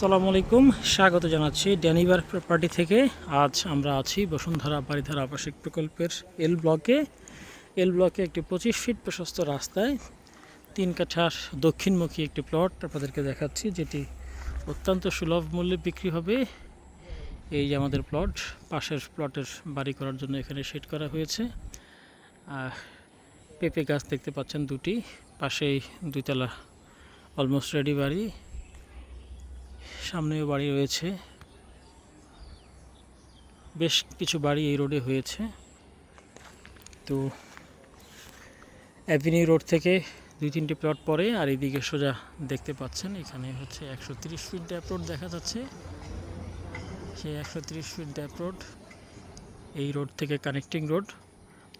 আসসালামু আলাইকুম। স্বাগত জানাচ্ছি ড্যানিবার প্রপার্টি থেকে। আজ আমরা আছি বসুন্ধরা বাড়িধারা আবাসিক প্রকল্পের এল ব্লকে এল ব্লকে একটি পঁচিশ ফিট প্রশস্ত রাস্তায় তিন কাঠার দক্ষিণমুখী একটি প্লট আপনাদেরকে দেখাচ্ছি, যেটি অত্যন্ত সুলভ মূল্যে বিক্রি হবে। এই আমাদের প্লট পাশের প্লটের বাড়ি করার জন্য এখানে সেট করা হয়েছে। পেঁপে গাছ দেখতে পাচ্ছেন দুটি। পাশেই দুইতলা অলমোস্ট রেডি বাড়ি। সামনেও বাড়ি রয়েছে। বেশ কিছু বাড়ি এই রোডে হয়েছে। তো অ্যাভিনিউ রোড থেকে দুই তিনটি প্লট পরে আর এইদিকে সোজা দেখতে পাচ্ছেন, এখানে হচ্ছে একশো তিরিশ ফিট ড্যাপ রোড দেখা যাচ্ছে। সেই একশো তিরিশ ফিট ড্যাপ রোড এই রোড থেকে কানেক্টিং রোড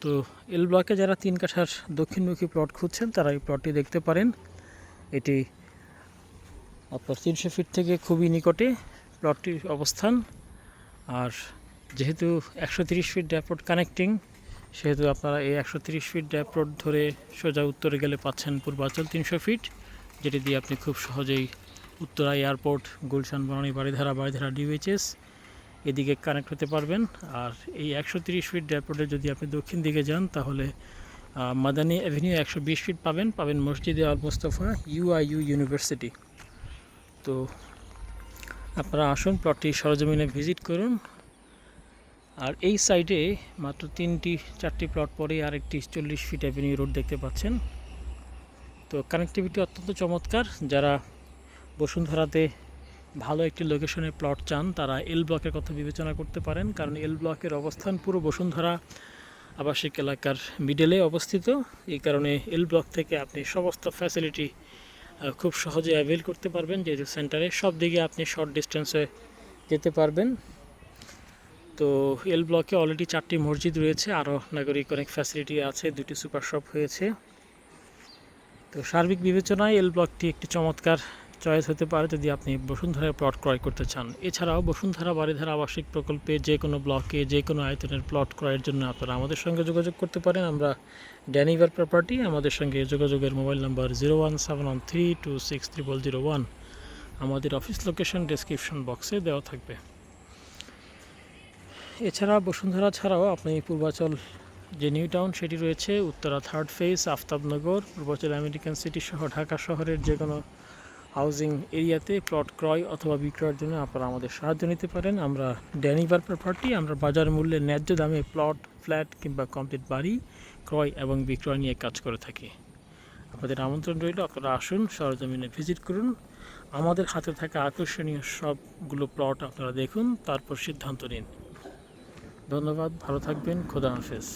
তো এল ব্লকে যারা তিন কাঠার দক্ষিণমুখী প্লট খুঁজছেন, তারা এই প্লটটি দেখতে পারেন। এটি আপনার তিনশো ফিট থেকে খুবই নিকটে প্লটটির অবস্থান। আর যেহেতু একশো তিরিশ ফিট ড্যাপ রোড কানেক্টিং, সেহেতু আপনারা এই একশো তিরিশ ফিট ড্যাপ রোড ধরে সোজা উত্তরে গেলে পাচ্ছেন পূর্বাচল তিনশো ফিট, যেটি দিয়ে আপনি খুব সহজেই উত্তরা এয়ারপোর্ট, গুলশান, বনানী বাড়িধারা বাড়িধারা ডিউএইচএস এদিকে কানেক্ট হতে পারবেন। আর এই একশো তিরিশ ফিট ড্যাপ রোডে যদি আপনি দক্ষিণ দিকে যান, তাহলে মাদানী অ্যাভিনিউ একশো বিশ ফিট পাবেন। পাবেন মসজিদে আল মোস্তফা ইউআইইউ ইউনিভার্সিটি। তো আপনারা আসুন প্লটটি সরজমিনে ভিজিট করুন। আর এই সাইডে মাত্র তিনটি, চারটি প্লট পরে আর একটি চল্লিশ ফিট অ্যাভিনিউ রোড দেখতে পাচ্ছেন। তো কানেক্টিভিটি অত্যন্ত চমৎকার। যারা বসুন্ধরাতে ভালো একটি লোকেশনে প্লট চান, তারা এল ব্লকের কথা বিবেচনা করতে পারেন, কারণ এল ব্লকের অবস্থান পুরো বসুন্ধরা আবাসিক এলাকার মিডলে অবস্থিত। এই কারণে এল ব্লক থেকে আপনি সমস্ত ফ্যাসিলিটি খুব সহজে অ্যাভেল করতে পারবেন, যেহেতু সেন্টারে সব দিকে আপনি শর্ট ডিস্টেন্সে যেতে পারবেন। তো এল ব্লকে অলরেডি চারটি মসজিদ রয়েছে, আরও নাগরিক অনেক ফ্যাসিলিটি আছে, দুটি সুপার শপ হয়েছে। তো সার্বিক বিবেচনায় এল ব্লকটি একটি চমৎকার চয়েস হতে পারে যদি আপনি বসুন্ধরায় প্লট ক্রয় করতে চান। এছাড়াও বসুন্ধরা বাড়িধারা আবাসিক প্রকল্পে যে কোনো ব্লকে, যে কোনো আয়তনের প্লট ক্রয়ের জন্য আপনারা আমাদের সঙ্গে যোগাযোগ করতে পারেন। আমরা ড্যানিভার প্রপার্টি, আমাদের সঙ্গে যোগাযোগের mobile number zero one seven one three two six triple zero one. আমাদের অফিস লোকেশন ডেসক্রিপশন বক্সে দেওয়া থাকবে। এছাড়া বসুন্ধরা ছাড়াও আপনি পূর্বাচল যে নিউ টাউন সেটি রয়েছে, Uttara third phase Aftabnagar, Purbachal American city সহ ঢাকা শহরের যে কোনো হাউজিং এরিয়াতে প্লট ক্রয় অথবা বিক্রয়ের জন্য আপনারা আমাদের সাহায্য নিতে পারেন। আমরা ড্যানিভার প্রপার্টি আমরা বাজার মূল্যে ন্যায্য দামে প্লট ফ্ল্যাট কিংবা কমপ্লিট বাড়ি ক্রয় এবং বিক্রয় নিয়ে কাজ করে থাকি। আপনাদের আমন্ত্রণ রইল, আপনারা আসুন, সরজমিনে ভিজিট করুন। আমাদের হাতে থাকা আকর্ষণীয় সবগুলো প্লট আপনারা দেখুন, তারপর সিদ্ধান্ত নিন। ধন্যবাদ, ভালো থাকবেন, খোদা হাফেজ।